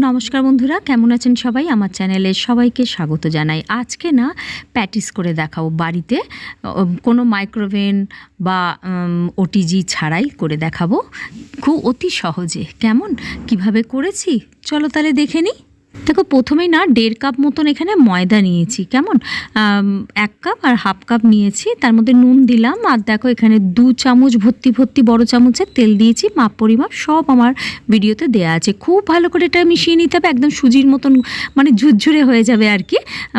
নমস্কার বন্ধুরা, কেমন আছেন সবাই? আমার চ্যানেলে সবাইকে স্বাগত জানাই। আজকে না, প্যাটিস করে দেখাবো বাড়িতে। কোনো মাইক্রোওভেন বা ওটিজি ছাড়াই করে দেখাবো। খুব অতি সহজে। কেমন? কীভাবে করেছি? চলো তাহলে দেখে নিই। দেখো, প্রথমেই না দেড় কাপ মতন এখানে ময়দা নিয়েছি, কেমন? এক কাপ আর হাফ কাপ নিয়েছি, তার মধ্যে নুন দিলাম, আর দেখো এখানে দু চামচ ভর্তি ভর্তি বড় চামচের তেল দিয়েছি, মাপ পরিমাপ সব আমার ভিডিওতে দেয়া আছে। খুব ভালো করে এটা মিশিয়ে নিতে হবে, একদম সুজির মতন মানে ঝুরঝুরে হয়ে যাবে আর কি,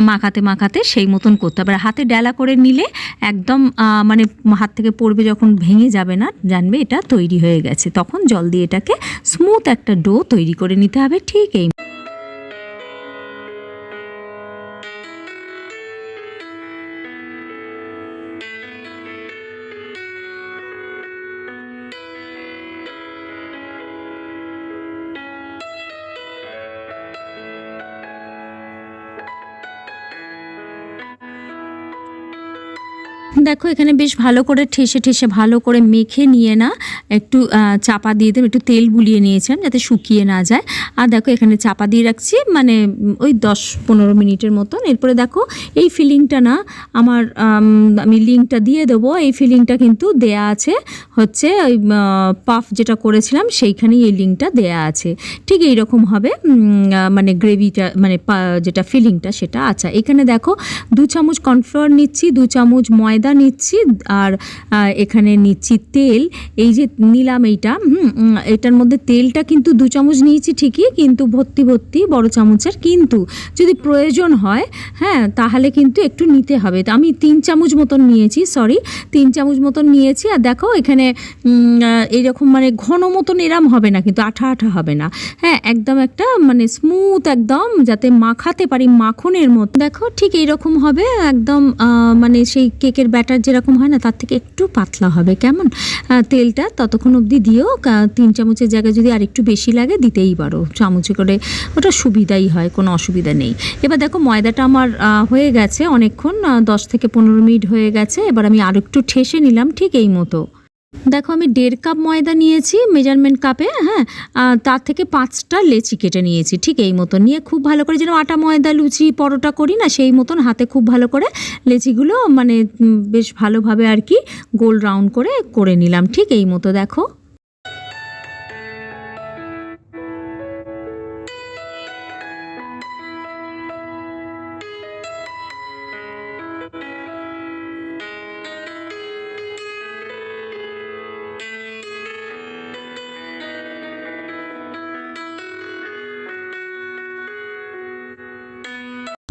মাখাতে মাখাতে সেই মতন করতে হবে। আর হাতে ডেলা করে নিলে একদম মানে হাত থেকে পড়বে যখন ভেঙে যাবে না, জানবে এটা তৈরি হয়ে গেছে, তখন জল দিয়ে এটাকে স্মুথ একটা ডো তৈরি করে নিতে হবে, ঠিক এই দেখো, এখানে বেশ ভালো করে ঠেসে ঠেসে ভালো করে মেখে নিয়ে না একটু চাপা দিয়ে দেব, একটু তেল বুলিয়ে নিয়েছিলাম যাতে শুকিয়ে না যায়। আর দেখো, এখানে চাপা দিয়ে রাখছি মানে ওই দশ পনেরো মিনিটের মতন। এরপরে দেখো, এই ফিলিংটা না আমার, আমি লিঙ্কটা দিয়ে দেবো। এই ফিলিংটা কিন্তু দেয়া আছে হচ্ছে ওই পাফ যেটা করেছিলাম, সেইখানেই এই লিঙ্কটা দেয়া আছে। ঠিক এই রকম হবে মানে গ্রেভিটা মানে যেটা ফিলিংটা সেটা আচ্ছা। এখানে দেখো, দু চামচ কর্নফ্লাওয়ার নিচ্ছি, দু চামচ ময়দা নিচ্ছি, আর এখানে নিচ্ছি তেল। এই যে নিলাম এইটা এটার মধ্যে তেলটা কিন্তু দু চামচ নিয়েছি ঠিকই, কিন্তু ভর্তি ভর্তি বড় চামচের কিন্তু। যদি প্রয়োজন হয় হ্যাঁ তাহলে কিন্তু একটু নিতে হবে। তো আমি তিন চামচ মতন নিয়েছি, সরি, তিন চামচ মতন নিয়েছি, আর দেখো এখানে এইরকম মানে ঘন মতন এরাম হবে না, কিন্তু আঠা আঠা হবে না। হ্যাঁ একদম একটা মানে স্মুথ একদম, যাতে মাখাতে পারি মাখনের মতো। দেখো ঠিক এইরকম হবে, একদম মানে সেই কেকের ব্যাটার যেরকম হয় না, তার থেকে একটু পাতলা হবে। কেমন? তেলটা ততক্ষণ অবধি দিও। তিন চামচের জায়গায় যদি আর একটু বেশি লাগে, দিতেই পারো। চামচে করে ওটা সুবিধাই হয়, কোনো অসুবিধা নেই। এবার দেখো, ময়দাটা আমার হয়ে গেছে অনেকক্ষণ দশ থেকে পনেরো মিনিট হয়ে গেছে। এবার আমি আর একটু ঠেসে নিলাম ঠিক এই মতো। দেখো, আমি দেড় কাপ ময়দা নিয়েছি, মেজারমেন্ট কাপে হ্যাঁ তার থেকে পাঁচটা লেচি কেটে নিয়েছি, ঠিক এই মতন। নিয়ে খুব ভালো করে যেন আটা, ময়দা, লুচি, পরোটা করি না, সেই মতন হাতে খুব ভালো করে লেচিগুলো মানে বেশ ভালোভাবে আর কি গোল রাউন্ড করে করে নিলাম, ঠিক এই মতো, দেখো।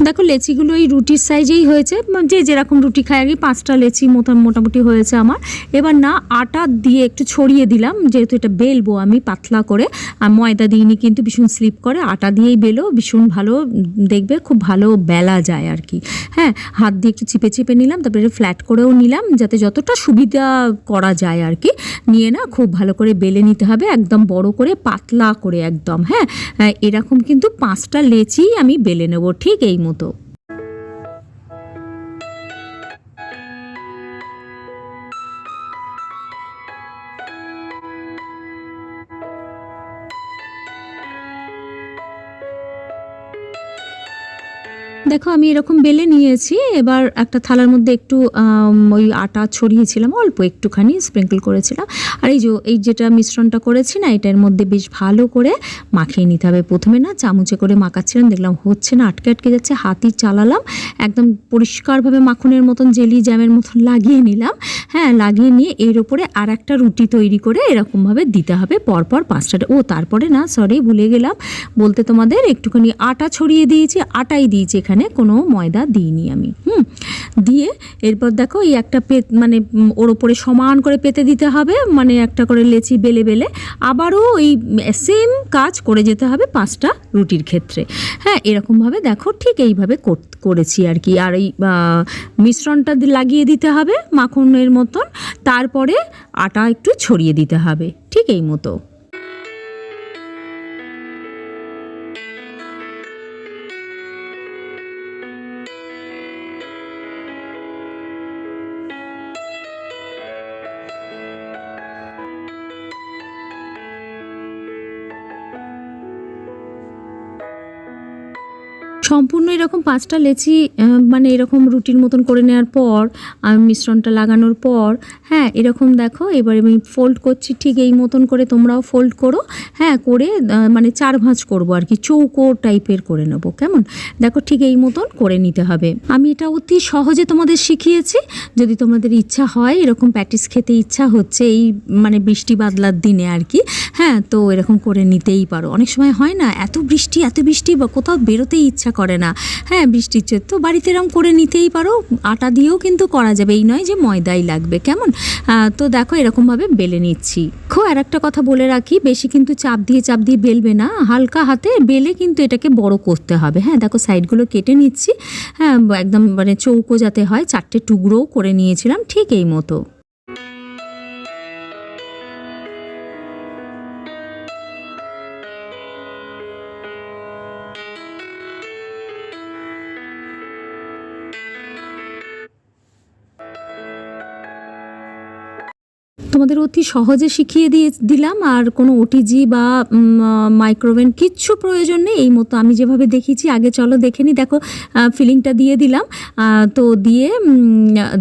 দেখো, লেচিগুলো এই রুটির সাইজেই হয়েছে। মানে যে যেরকম রুটি খায় আগে পাঁচটা লেচি মতো মোটামুটি হয়েছে আমার। এবার না, আটা দিয়ে একটু ছড়িয়ে দিলাম, যেহেতু এটা বেলবো আমি পাতলা করে। আর ময়দা দিইনি কিন্তু, ভীষণ স্লিপ করে। আটা দিয়েই বেলো, ভীষণ ভালো, দেখবে খুব ভালো বেলা যায় আর কি। হ্যাঁ হাত দিয়ে একটু চিপে চিপে নিলাম, তারপরে ফ্ল্যাট করেও নিলাম, যাতে যতটা সুবিধা করা যায় আর কি। নিয়ে না, খুব ভালো করে বেলে নিতে হবে, একদম বড় করে, পাতলা করে একদম। হ্যাঁ এরকম কিন্তু পাঁচটা লেচি আমি বেলে নেব, ঠিক এই মতো। tôt. দেখো, আমি এরকম বেলে নিয়েছি। এবার একটা থালার মধ্যে একটু ওই আটা ছড়িয়েছিলাম, অল্প একটুখানি স্প্রিঙ্কল করেছিলাম। আর এই যে, এই যেটা মিশ্রণটা করেছি না, এটার মধ্যে বেশ ভালো করে মাখিয়ে নিতে হবে। প্রথমে না চামচে করে মাখাচ্ছিলাম, দেখলাম হচ্ছে না, আটকে আটকে যাচ্ছে হাতি চালালাম। একদম পরিষ্কারভাবে মাখনের মতন জেলি জ্যামের মতন লাগিয়ে নিলাম। হ্যাঁ লাগিয়ে নিয়ে এর ওপরে আর একটা রুটি তৈরি করে এরকমভাবে দিতে হবে। পরপর পাঁচটা ও, তারপরে না সরি ভুলে গেলাম। বলতে তোমাদের একটুখানি আটা ছড়িয়ে দিয়েছি, আটাই দিয়েছি এখানে। কোনো ময়দা দিইনি আমি। হুম, দিয়ে এরপর দেখো এই একটা পে মানে ওর ওপরে সমান করে পেতে দিতে হবে মানে একটা করে লেচি বেলে বেলে। আবারও ওই সেম কাজ করে যেতে হবে পাঁচটা রুটির ক্ষেত্রে। হ্যাঁ এরকমভাবে দেখো ঠিক এইভাবে করেছি আর কি। আর এই মিশ্রণটা লাগিয়ে দিতে হবে মাখনের মতন। তারপরে আটা একটু ছড়িয়ে দিতে হবে, ঠিক এই মতো। সম্পূর্ণ এরকম পাঁচটা লেচি মানে এরকম রুটির মতন করে নেওয়ার পর আমি মিশ্রণটা লাগানোর পর হ্যাঁ এরকম দেখো, এবার আমি ফোল্ড করছি, ঠিক এই মতন করে তোমরাও ফোল্ড করো হ্যাঁ করে মানে চার ভাঁজ করব আর কি, চৌকো টাইপের করে নেব, কেমন? দেখো ঠিক এই মতন করে নিতে হবে। আমি এটা অতি সহজে তোমাদের শিখিয়েছি, যদি তোমাদের ইচ্ছা হয়, এরকম প্যাটিস খেতে ইচ্ছা হচ্ছে, এই মানে বৃষ্টি বাদলার দিনে আর কি হ্যাঁ তো এরকম করে নিতেই পারো। অনেক সময় হয় না, এত বৃষ্টি এত বৃষ্টি, বা কোথাও বেরোতেই ইচ্ছা না। হ্যাঁ বৃষ্টির চেয়ে তো, বাড়িতে এরকম করে নিতেই পারো, আটা দিয়েও কিন্তু করা যাবে। এই নয় যে ময়দাই লাগবে, কেমন? তো দেখো এরকমভাবে বেলে নিচ্ছি। খো, আর একটা কথা বলে রাখি, বেশি কিন্তু চাপ দিয়ে চাপ দিয়ে বেলবে না। হালকা হাতে বেলে কিন্তু এটাকে বড় করতে হবে। হ্যাঁ দেখো সাইডগুলো কেটে নিচ্ছি। হ্যাঁ একদম মানে চৌকো যাতে হয়, চারটে টুকরোও করে নিয়েছিলাম, ঠিক এই মতো। তোমাদের অতি সহজে শিখিয়ে দিয়ে দিলাম, আর কোনো ওটিজি বা মাইক্রোওভেন কিচ্ছু প্রয়োজন নেই। এই মতো আমি যেভাবে দেখিয়েছি, আগে চলো দেখে নি। দেখো ফিলিংটা দিয়ে দিলাম। তো দিয়ে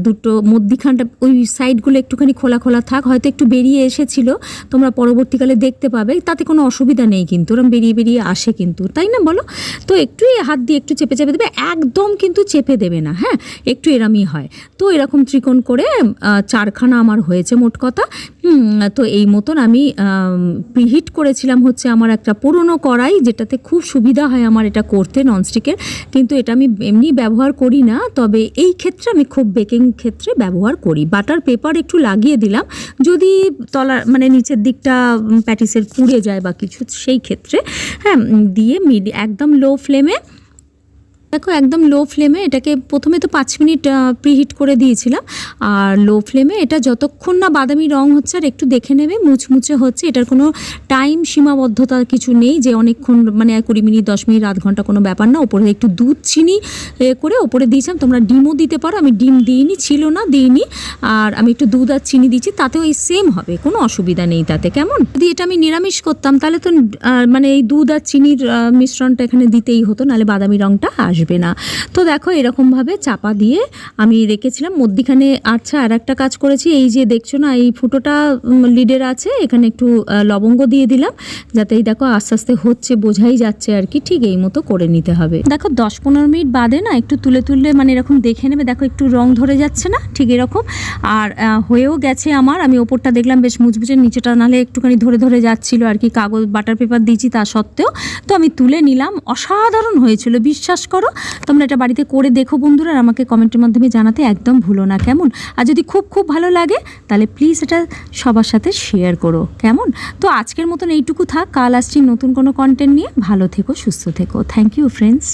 দুটো মধ্যিখানটা, ওই সাইডগুলো একটুখানি খোলা খোলা থাক। হয়তো একটু বেরিয়ে এসেছিল, তোমরা পরবর্তীকালে দেখতে পাবে। তাতে কোনো অসুবিধা নেই কিন্তু, ওরম বেরিয়ে বেরিয়ে আসে কিন্তু, তাই না বলো? তো একটু হাত দিয়ে একটু চেপে চেপে দেবে, একদম কিন্তু চেপে দেবে না হ্যাঁ? একটু এরমই হয়। তো এরকম ত্রিকোণ করে চারখানা আমার হয়েছে মোট কথা। হুম, তো এই মতন আমি প্রিহিট করেছিলাম হচ্ছে আমার একটা পুরনো কড়াই যেটাতে খুব সুবিধা হয় আমার এটা করতে ননস্টিকের কিন্তু এটা আমি এমনি ব্যবহার করি না তবে এই ক্ষেত্রে আমি খুব বেকিং ক্ষেত্রে ব্যবহার করি। বাটার পেপার একটু লাগিয়ে দিলাম। যদি তলার মানে নিচের দিকটা প্যাটিসের পুড়ে যায় বা কিছু সেই ক্ষেত্রে হ্যাঁ দিয়ে মিডি একদম লো ফ্লেমে দেখো, একদম লো ফ্লেমে এটাকে প্রথমে তো পাঁচ মিনিট প্রিহিট করে দিয়েছিলাম। আর লো ফ্লেমে এটা যতক্ষণ না বাদামি রং হচ্ছে আর একটু দেখে নেবে, মুচমুচে হচ্ছে, এটার কোনো টাইম সীমাবদ্ধতা কিছু নেই যে অনেকক্ষণ মানে কুড়ি মিনিট, দশ মিনিট, আধ ঘণ্টা কোনো ব্যাপার না। ওপরে একটু দুধ, চিনি করে ওপরে দিয়েছিলাম। তোমরা ডিমও দিতে পারো, আমি ডিম দিইনি, ছিল না, দিইনি। আর আমি একটু দুধ আর চিনি দিচ্ছি, তাতেও এই সেম হবে, কোনো অসুবিধা নেই তাতে, কেমন? যদি এটা আমি নিরামিষ করতাম, তাহলে তো মানে এই দুধ আর চিনির মিশ্রণটা এখানে দিতেই হতো, নাহলে বাদামি রংটা আসবে। না। তো দেখো এরকমভাবে চাপা দিয়ে আমি রেখেছিলাম। মধ্যিখানে আচ্ছা আর একটা কাজ করেছি, এই যে দেখছ না, এই ফুটোটা লিডের আছে, এখানে একটু লবঙ্গ দিয়ে দিলাম। যাতে এই দেখো আস্তে আস্তে হচ্ছে, বোঝাই যাচ্ছে আর কি, ঠিক এই মতো করে নিতে হবে। দেখো দশ পনেরো মিনিট বাদে না, একটু তুলে তুললে মানে এরকম দেখে নেবে, দেখো একটু রং ধরে যাচ্ছে না, ঠিক এরকম। আর হয়েও গেছে আমার, আমি ওপরটা দেখলাম বেশ মুচমুচে, নিচেটা নালে একটুখানি ধরে ধরে যাচ্ছিল আর কি, কাগজ, বাটার পেপার দিয়েছি তা সত্ত্বেও। তো আমি তুলে নিলাম, অসাধারণ হয়েছিল, বিশ্বাস করো। তোমরা এটা বাড়িতে করে দেখো বন্ধুরা আর আমাকে কমেন্টের মাধ্যমে জানাতে একদম ভুলো না, কেমন? আর যদি খুব খুব ভালো লাগে, তাহলে প্লিজ এটা সবার সাথে শেয়ার করো, কেমন? তো আজকের মতন এইটুকু থাক, কাল আসছি নতুন কোনো কন্টেন্ট নিয়ে, ভালো থেকো, সুস্থ থেকো থ্যাংক ইউ ফ্রেন্ডস